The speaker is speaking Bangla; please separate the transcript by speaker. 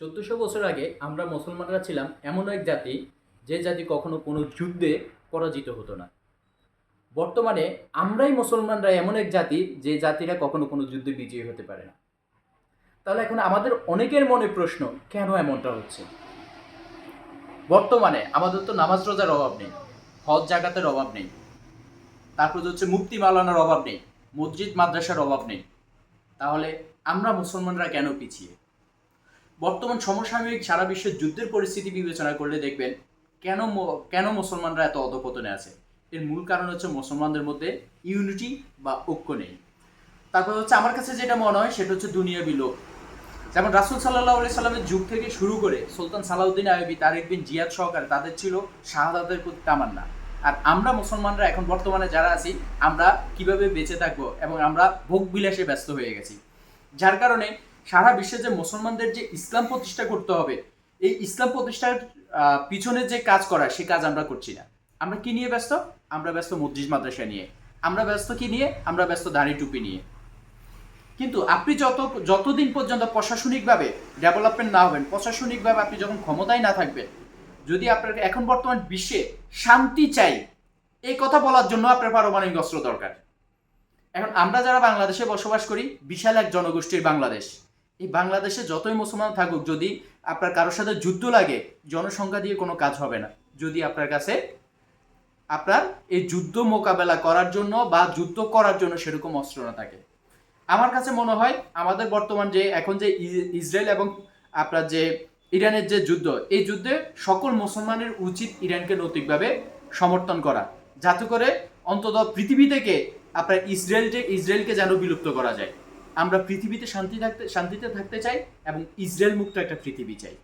Speaker 1: চোদ্দশো বছর আগে আমরা মুসলমানরা ছিলাম এমন এক জাতি, যে জাতি কখনো কোনো যুদ্ধে পরাজিত হতো না। বর্তমানে আমরাই মুসলমানরা এমন এক জাতি, যে জাতিরা কখনো কোনো যুদ্ধে বিজয়ী হতে পারে না। তাহলে এখন আমাদের অনেকের মনে প্রশ্ন, কেন এমনটা হচ্ছে? বর্তমানে আমাদের তো নামাজ রোজার অভাব নেই, হজ জাগাতের অভাব নেই, তারপর হচ্ছে মুক্তি মালানোর অভাব নেই, মসজিদ মাদ্রাসার অভাব নেই। তাহলে আমরা মুসলমানরা কেন পিছিয়ে? বর্তমান সমসাময়িক সারা বিশ্বের যুদ্ধের পরিস্থিতি বিবেচনা করলে দেখবেন কেন কেন মুসলমানরা এত অধপতনে আছে? এর মূল কারণ হচ্ছে মুসলমানদের মধ্যে ইউনিটি বা ঐক্য নেই। তারপর হচ্ছে আমার কাছে যেটা মনে হয়, সেটা হচ্ছে দুনিয়া বিলোপ যেমন রাসুল সাল্লাহ আলি সাল্লামের যুগ থেকে শুরু করে সুলতান সালাউদ্দিন আয়বি তারেক বিন জিয়াদ সহকারে তাদের ছিল শাহাদাতের প্রতি তামান্না। আর আমরা মুসলমানরা এখন বর্তমানে যারা আছি, আমরা কীভাবে বেঁচে থাকব এবং আমরা ভোগ বিলাসে ব্যস্ত হয়ে গেছি। যার কারণে সারা বিশ্বে যে মুসলমানদের যে ইসলাম প্রতিষ্ঠা করতে হবে, এই ইসলাম প্রতিষ্ঠার পিছনে যে কাজ করা, সে কাজ আমরা করছি না। আমরা কি নিয়ে ব্যস্ত? আমরা ব্যস্ত মসজিদ, মাদ্রাসা নিয়ে। আমরা ব্যস্ত কি নিয়ে? আমরা ব্যস্ত দাড়ি টুপি নিয়ে। কিন্তু আপনি যত, যতদিন পর্যন্ত প্রশাসনিকভাবে ডেভেলপমেন্ট না হবেন, প্রশাসনিকভাবে আপনি যখন ক্ষমতায় না থাকবেন, যদি আপনার এখন বর্তমান বিশ্বে শান্তি চাই, এই কথা বলার জন্য আপনার পারমাণবিক অস্ত্র দরকার। এখন আমরা যারা বাংলাদেশে বসবাস করি, বিশাল এক জনগোষ্ঠীর বাংলাদেশ। এই বাংলাদেশে যতই মুসলমান থাকুক, যদি আপনার কারোর সাথে যুদ্ধ লাগে, জনসংখ্যা দিয়ে কোনো কাজ হবে না। যদি আপনার কাছে আপনার এই যুদ্ধ মোকাবেলা করার জন্য বা যুদ্ধ করার জন্য সেরকম অস্ত্র না থাকে। আমার কাছে মনে হয়, আমাদের বর্তমান যে, এখন যে ইসরায়েল এবং আপনার যে ইরানের যে যুদ্ধ, এই যুদ্ধে সকল মুসলমানের উচিত ইরানকে নৈতিকভাবে সমর্থন করা। যাতে করে অন্তত পৃথিবী থেকে আপনার ইসরায়েলকে ইসরায়েলকে যেন বিলুপ্ত করা যায়। আমরা পৃথিবীতে শান্তি থাকতে শান্তিতে থাকতে চাই এবং ইসরায়েল মুক্ত একটা পৃথিবী চাই।